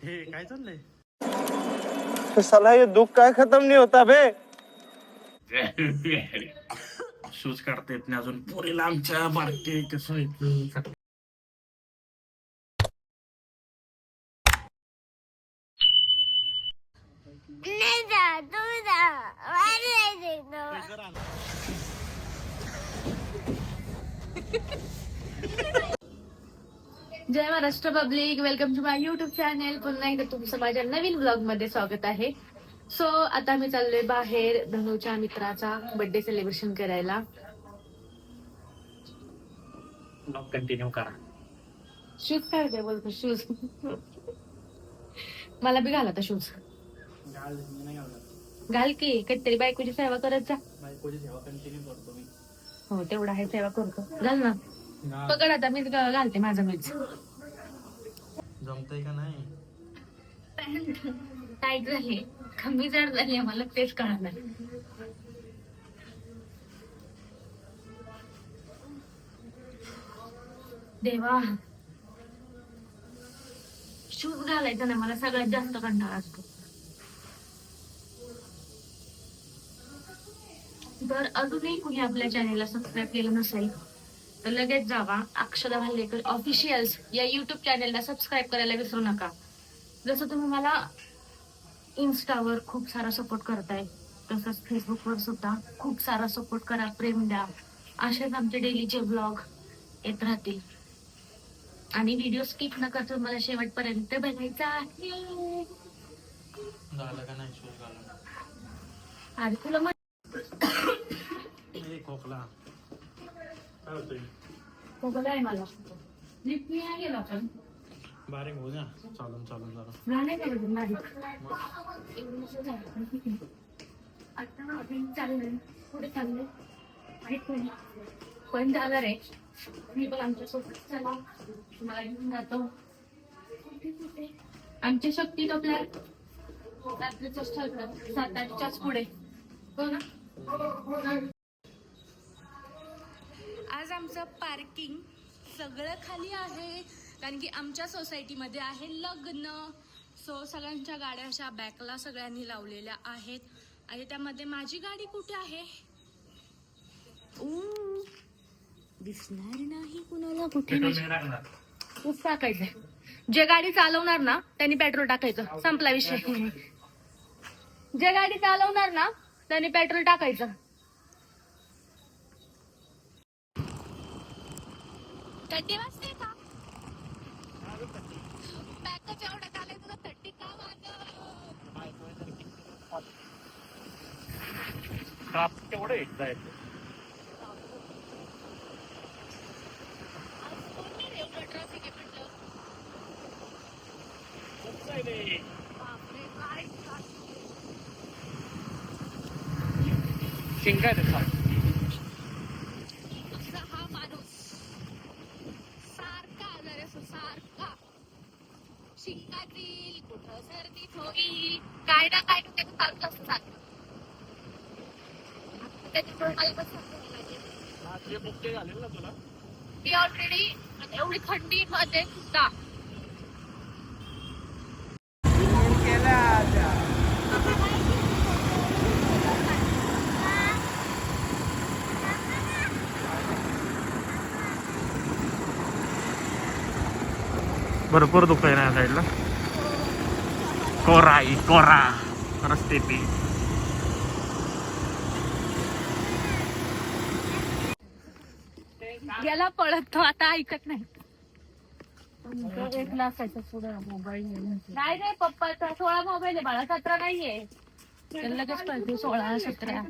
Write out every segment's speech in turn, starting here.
हे काय चाललंय? साला ये दुख काय खत्म नहीं होता बे शूज काढता येत नाही अजून. पोरीला आमच्या बारके कसं येतं नाही जा तुम्ही जा मला नाही जायचं. जय Maharashtra public. Welcome to my YouTube channel पुन्हा एकदा तुमचं माझ्या नवीन ब्लॉगमध्ये स्वागत आहे. सो आता मी चाललोय बाहेर धनुच्या मित्राचा बर्थडे सेलिब्रेशन करायला. कंटिन्यू करा. शूज काय बोलतो शूज मला बी घाल आता शूज घाल की काहीतरी बायकोची सेवा करत जा. बायकोची सेवा कंटिन्यू करतो मी. हो तेवढा आहे सेवा करतो. घाल ना. पकड आता मीच घालते माझा मीच जमतय का नाही? टाईट झाली. कमी जड झाली मला तेच कळणार. देवा. शूज घालायचा ना मला सगळ्यात जास्त कंटाळा असतो. जर अजूनही कुणी आपल्या चॅनेलला सबस्क्राईब केलं नसेल तर लगेच जावा. अक्षदा भालेकर ऑफिशियल्स या युट्यूब चॅनेलला सबस्क्राईब करायला विसरू नका. जसं तुम्ही मला इन्स्टावर खूप सारा सपोर्ट करताय तसंच फेसबुकवर सुद्धा खूप सारा सपोर्ट करा प्रेम द्या. असेच आमचे डेलीचे ब्लॉग येत राहतील. आणि व्हिडिओ स्किप न करता मला शेवटपर्यंत बघायचा आहे. आणि तुला मग काय होतोय खोकला आहे मला. लिफ्ट नाही गेला बारीक हो चालून चालून जरा. नाही. आता आपण चाललोय. पुढे चाललोय. माहीत नाही पण जाणार आहे. मी पण चला. तुम्हाला घेऊन जातो. आमच्या शक्ती आपल्या रात्रीच ठरलं. सात आठच्याच पुढे. हो ना? आज आमचं पार्किंग सगळं खाली आहे कारण की आमच्या सोसायटीमध्ये आहे लग्न. सो सगळ्यांच्या गाड्या अशा बॅकला सगळ्यांनी लावलेल्या आहेत. आणि त्यामध्ये माझी गाडी कुठे आहे? दिसणार नाही कुणाला कुठे टाकायचं जे गाडी चालवणार ना त्यांनी पेट्रोल टाकायचं. संपला विषय. जे गाडी चालवणार ना त्यांनी पेट्रोल टाकायचं. थर्टी वाजते का पॅकच एवढ्यात आले तुला थर्टी का वाजत तेवढं येत जायचं? एवढं ट्रॅफिक आहे म्हटलं बापरे काय शिंका त्याचा असा हा माणूस सारखा आजार असो सारखा सर्दीत होईल काय ना काय ना त्याचं चालूच असतं सारखं त्याच्यामुळे मला पण बुके ना तुला? मी ऑलरेडी एवढी थंडी मध्ये सुद्धा. भरपूर दुःख आहे ना या साईडला कोरा आहे कोरा रस्ते पे गेला पळत तो आता ऐकत नाही. एक लाखाचा मोबाईल नाही रे पप्पाचा सोळा मोबाईल आहे बाळा सतरा नाहीये. त्याला लगेच कळते सोळा सतरा.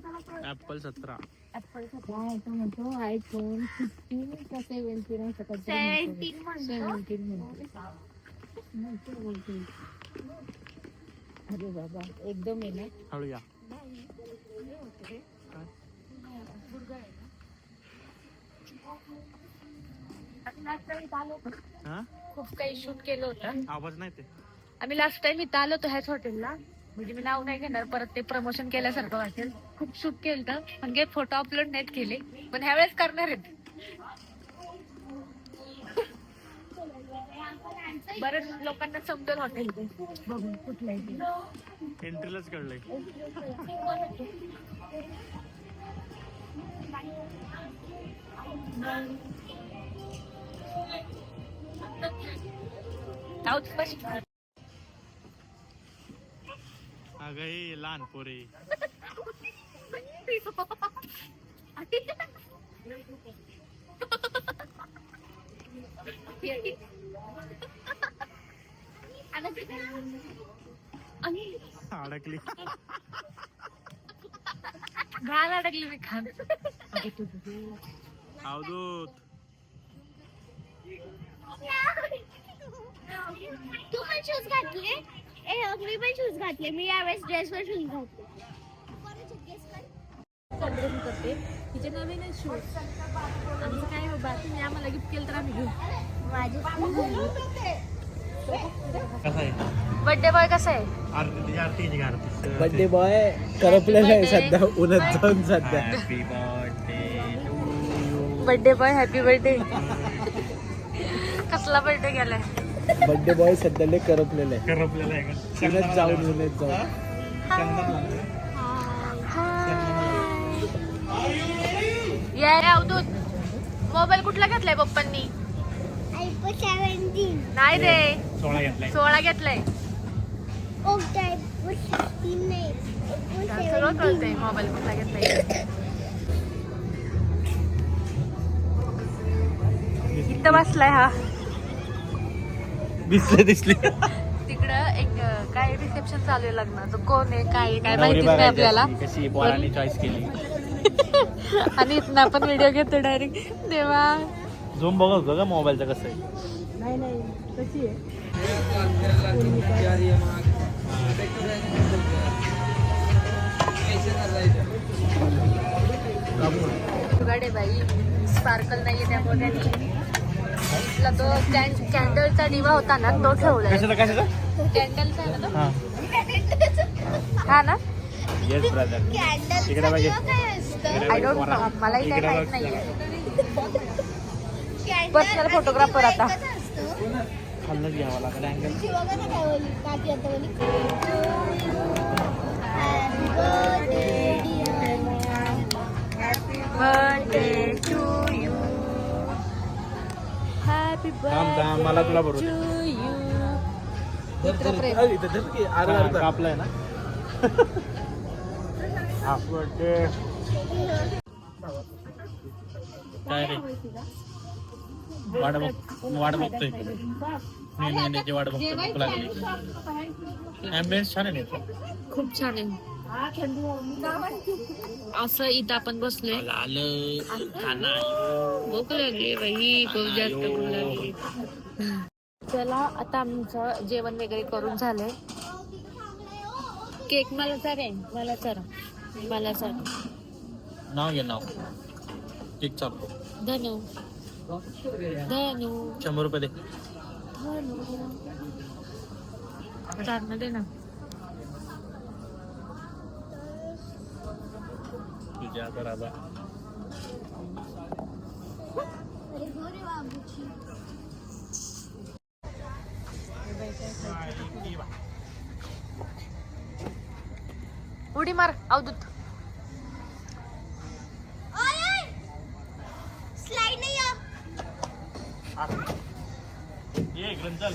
ऍपल सतरा. ऍपल सतरा. आहे तो म्हणतो आयफोन फिफ्टीन का सेव्हन्टीन आहे का सेव्हन्टीन म्हणतो. सेव्हन्टीन म्हणतो. अरे बाबा एकदम ना? हळू या हा? खूप काही शूट केलं होतं. आवाज नाही ते. आम्ही लास्ट टाइम इथं आलो होतो ह्याच हॉटेलला म्हणजे मी नाव नाही घेणार परत ते प्रमोशन केल्यासारखं वाटेल. खूप शूट केलं पण काही फोटो अपलोड नाहीत केले. पण ह्यावेळेस करणार आहेत. बरेच लोकांना समजेल हॉटेल ते बघून कुठलं आहे ते. एंट्रीलाच कळलंय. अगं हे लहान पोरे अडकली घाण अडकली मी खान अवधूत तू पण शूज घातले? ए मी पण शूज घातले. मी यावेळेस ड्रेसवर शूज घातले. करते. तिचे नवीन आहे शूज आमचं काय बाबा तुम्ही आम्हाला गिफ्ट केलं तर आम्ही घेऊ. बर्थडे बॉय कसा आहे? बर्थडे बॉय करपलेला आहे. सध्या उन्हात जाऊन सध्या. बर्थडे बॉय हॅपी बर्थडे कसला बर्थडे गेलाय? बर्थडे बॉय सध्या लय करपलेला आहे. करपलेला आहे का? उन्हात जाऊन उन्हात जाऊन. अवधूत. मोबाईल कुठला घेतलाय पप्पांनी? नाही रे. सोळा घेतलाय. सगळं कळतंय मोबाईल कुठला घेतलाय? इथं बसलाय हा. दिसले दिसले. तिकडं एक काय रिसेप्शन चालू आहे लग्नाचं. कोण आहे काय काय माहितीच नाही आपल्याला. कशी चॉईस केली. आणि इथनं आपण व्हिडिओ घेतो डायरेक्ट देवा. झूम बघत होतो का मोबाईलचं कसं आहे? गाडे बाई. स्पार्कल नाहीये त्यामुळे तो कॅन- कॅन्डलचा दिवा होता ना तो कशाचा कॅन्डलचा? हा. हा ना? येस ब्रदर कॅन्डल इकडे बघ. काय असतं? आय डोंट नो मलाही माहीत. नाहीये. Photographer दिवा आता. खाल्लंच घ्यावं लागेल अँगल मला तुला बरोबर टू यू कापलाय ना? Happy birthday. काय रे? वाट बघ वाट बघतोय. नाही नाही नाही, ते वाट बघतोय भूक लागली. ॲम्बियन्स छान आहे. खूप छान आहे. असं इथं आपण बसलोय. भूक लागली बाई खूप जास्त भूक लागली. चला आता आमचं जेवण वगैरे करून झालंय. केक मला चालेल मला चरा. मला चरा नाव घे नाव. केक चालतो. धनु. धनु. शंभर रुपये दे. धनु. चार दे ना. तुझ्या आता राजा. उडी मार अवधूत. ये इकडून चल.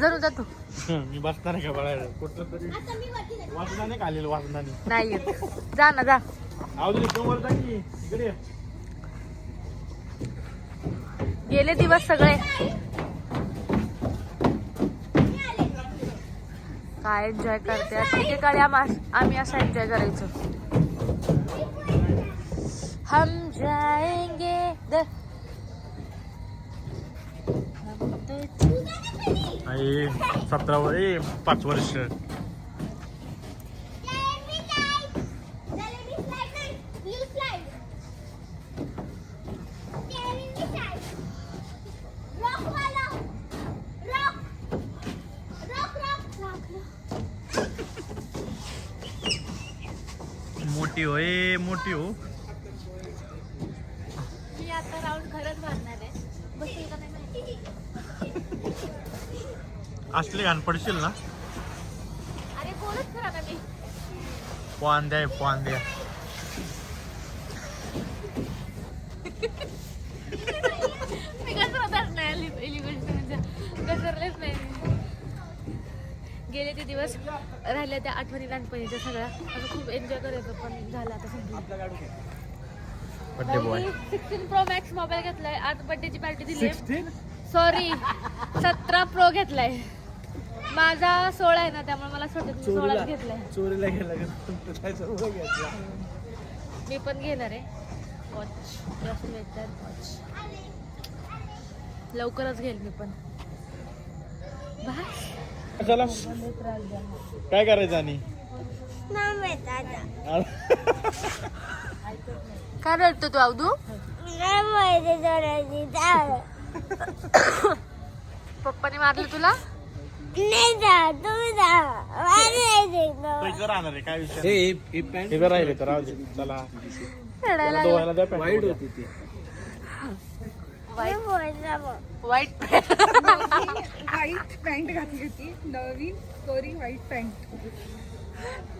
जरू जा तू. मी बसणार आहे का कुठलं तरी जाते. वाचनाने खालेलं वाचनाने नाही येत. जा ना जा. आवडी जा की. इकडे. गेले दिवस सगळे. काय एन्जॉय करते? एकेकाळी आम्हा- आम्ही असं एन्जॉय करायचो. हम जाएंगे द- आई सतरा rock, पाच वर्ष. मोठी हो ए मोठी हो. मी आता राऊंड खरंच मारणार. असली घाण पडशील ना? अरे बोलत खरा ना मी. वांद्या आहे वांद्या. मी घसरतच नाही म्हणजे. घसरलेच नाही मी. गेले ते दिवस राहिल्या त्या आठवणी लहानपणीच्या सगळ्या. असं खूप एन्जॉय करायचं पण झालं आता समजून. Birthday boy sixteen pro max mobile घेतलाय. आज बर्थडेची पार्टी दिली सॉरी सतरा प्रो घेतलाय. माझा सोळा आहे ना त्यामुळे मला स्वतः सोळाच घेतलाय. चोरीला गेला मी पण घेणार आहे. वॉच वेटर वॉच लवकरच घेईल मी पण. बस. चला. काय करायचं आणि? काय रडतो तू अवधू पप्पाने मारलं तुला? पैसे राहणार आहे काय विषय इथं राहिले तर राहू दे. चला. रडायला दोघांना द्या वाईट होती ती. वाईट. व्हाईट पॅन्ट घातली होती. नवीन कोरी व्हाईट पॅन्ट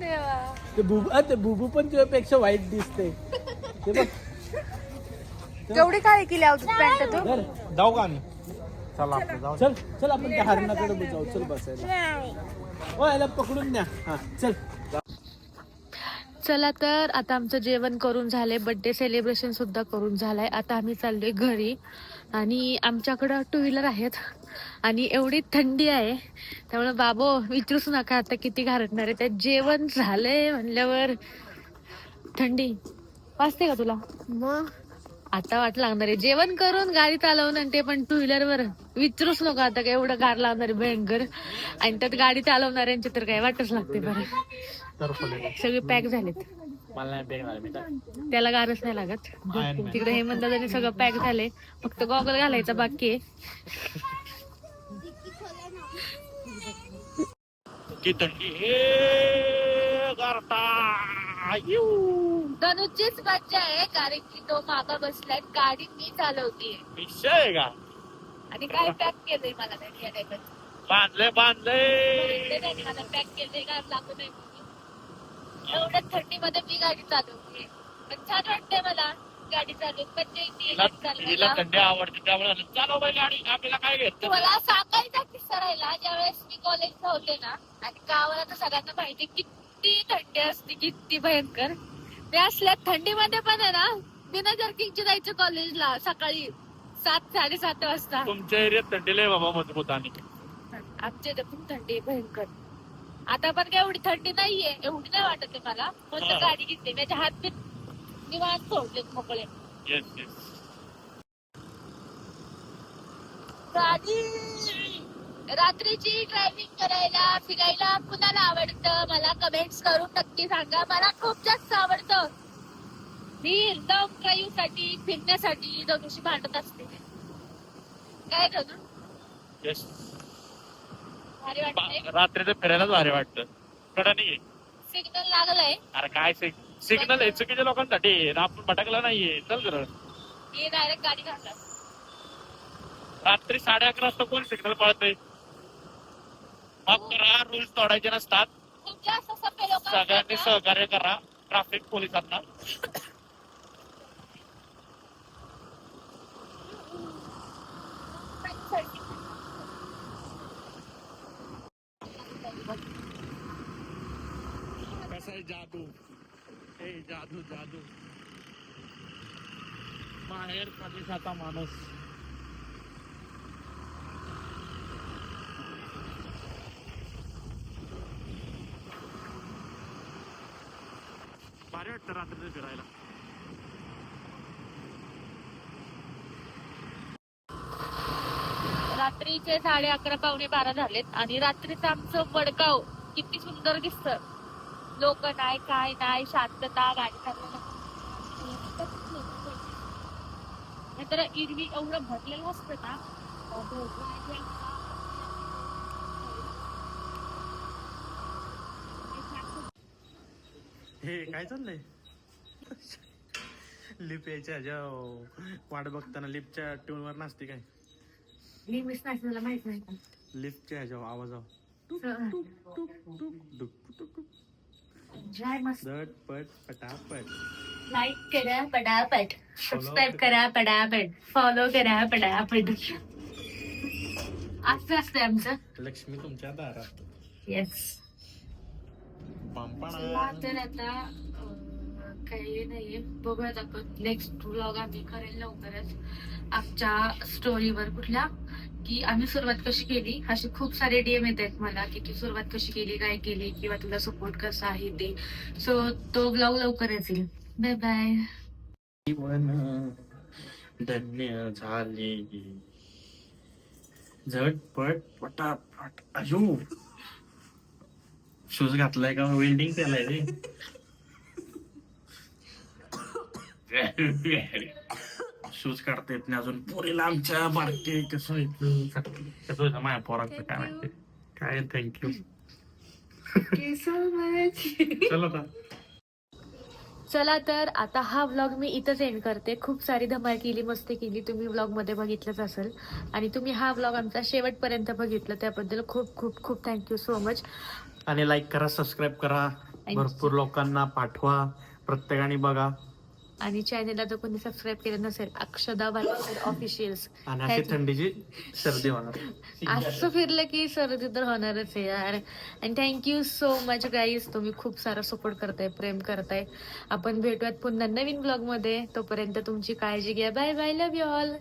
देवा. ते बुबू अ, ते बुबू पण तुझ्यापेक्षा वाईट दिसते. ते बघ. केवढी काय केली अवधू पॅन्ट तू धर. जाऊ का आम्ही? चला आपलं जाऊ. चल चल आपण त्या हरणाकडे जाऊ. चल बसायला. ओ याला पकडून द्या हा चल. चला तर आता आमचं जेवण करून झालंय. बर्थडे सेलिब्रेशन सुद्धा करून झालंय. आता आम्ही चाललोय घरी. आणि आमच्याकडं टू व्हीलर आहेत. आणि एवढी थंडी आहे. त्यामुळे बाबो विचारूच नका आता किती घारटणार आहे. त्यात जेवण झालंय म्हणल्यावर थंडी वाजते का तुला? मग? आता वाट लागणार आहे. जेवण करून गाडी चालवणं ते पण टू व्हीलरवर विचारूच नको आता काय एवढं गार लावणार भयंकर. आणि त्यात गाडी चालवणाऱ्यांची तर काय वाटच लागते बरं. सगळे पॅक झालेत. त्याला गारच नाही लागत. तिकडे हेमंत दादाने सगळं पॅक झाले. फक्त गॉगल घालायचा बाकी आहे. धनुचीच मज्जा आहे कारण की तो मागा बसलाय गाडी मी चालवतीये. विषय आहे का? आणि काय पॅक केलंय मला त्यांनी या टायमात. बांधले बांधले. त्यांनी मला पॅक केलंय गार लागू नाही म्हणून. एवढ्या थंडीमध्ये मी गाडी चालवते पण छान वाटतंय मला गाडी चालवून मज्जा येते गाडी चालवायला. थंडी आवडते त्यामुळे म्हणलं, चालव बाई गाडी आपल्याला काय घेत मला सांगायचा किस्सा राहिला ज्यावेळेस मी कॉलेजला होते ना आणि गावाला तर सगळ्यांना माहिती किती थंडी असते किती भयंकर. ते असल्या थंडीमध्ये पण आहे ना बिना जर्किंगचे जायचं कॉलेजला सकाळी सात साडेसात वाजता. तुमच्या एरियात थंडी लय बाबा मजबूत आणि. आमच्या इथे खूप थंडी आहे भयंकर. आता पण काय एवढी थंडी नाहीये एवढी नाही वाटत आहे मला. म्हणून हा. गाडी घेतली माझ्या हात बी निवांत सोडले मोकळे. येस येस गाडी! रात्रीची ड्रायव्हिंग करायला फिरायला कुणाला आवडतं? मला कमेंट्स करून नक्की सांगा. मला खूप जास्त आवडतं. मी लॉंग ड्राईव्हसाठी फिरण्यासाठी दोघीशी भांडत असते. काय करू येस भारी वाटतंय. रात्रीचं फिरायलाच भारी वाटतं. कडा नाही सिग्नल लागलाय. अरे काय सिग्नल आहे चुकीच्या लोकांसाठी आहे. आपण भटकला नाहीये. चल जरा. मी डायरेक्ट गाडी घातला रात्री साडे अकरा वाजता कोण सिग्नल पाळतंय? माफ करा रुल्स तोडायचे नसतात. सगळ्यांनी सहकार्य करा ट्रॅफिक पोलिसांना. कसं आहे जादू? हे जादू जादू. माहेर प्रदेशाचा माणूस भारी वाटतं रात्रीचं फिरायला. रात्रीचे साडे अकरा पावणे बारा झालेत आणि रात्रीचं आमचं वडगाव किती सुंदर दिसत. लोक नाही काय नाही शांतता गाडी तर इरवी एवढं भरलेलं असतं ना. हे काय चाललंय? लिप यायच्या ह्याच्या वाट बघताना लिपच्या ट्यूनवर नसते काय? लिमिट्स नाही तुला माहीत नाही लिफ्टच्या ह्याच्यावर आवाजावर. जय मस्त. झटपट पटापट. लाईक करा पटापट. सबस्क्राईब करा पटापट. फॉलो करा पटापट. असं असतंय आमचं. लक्ष्मी तुमच्या दारात. येस तर आता काही नाहीये. बघूयात आपण नेक्स्ट व्लॉग आम्ही करेल लवकरच. आमच्या स्टोरीवर कुठल्या? की आम्ही सुरुवात कशी केली? असे खूप सारे डीएम येत आहेत मला की तू सुरुवात कशी केली काय केली किंवा तुला सपोर्ट कसा आहे ते. सो तो ब्लॉग लवकरच येईल बाय बाय धन्य झाले. झटपट पटापट. अयो. शूज घातलाय का? वेल्डिंग केलाय रे. शूज काढता येत नाही अजून. पुरेला आमच्या बारके कसं व्हायचं? कसं होतं माझ्या पोराचं काय माहिती? काय थँक्यू चला आता. चला तर आता हा व्लॉग मी इथंच एंड करते. खूप सारी धमाल केली मस्ती केली. तुम्ही व्लॉगमध्ये बघितलंच असेल. आणि तुम्ही हा व्लॉग आमचा शेवटपर्यंत बघितलं. त्याबद्दल खूप खूप खूप थँक्यू सो मच आणि लाईक करा सबस्क्राईब करा. you. भरपूर लोकांना पाठवा. प्रत्येकाने बघा. आणि चॅनेलला जर कोणी सबस्क्राईब केलं नसेल अक्षदा वालेकर ऑफिशियल्स आणि अशी थंडीची सर्दी होणार. असं फिरलं की सर्दी तर होणारच आहे यार. आणि थँक्यू सो मच गाईज तुम्ही खूप सारा सपोर्ट करताय प्रेम करताय. आपण भेटूयात पुन्हा नवीन ब्लॉगमध्ये. तोपर्यंत तुमची काळजी घ्या. Bye bye love you all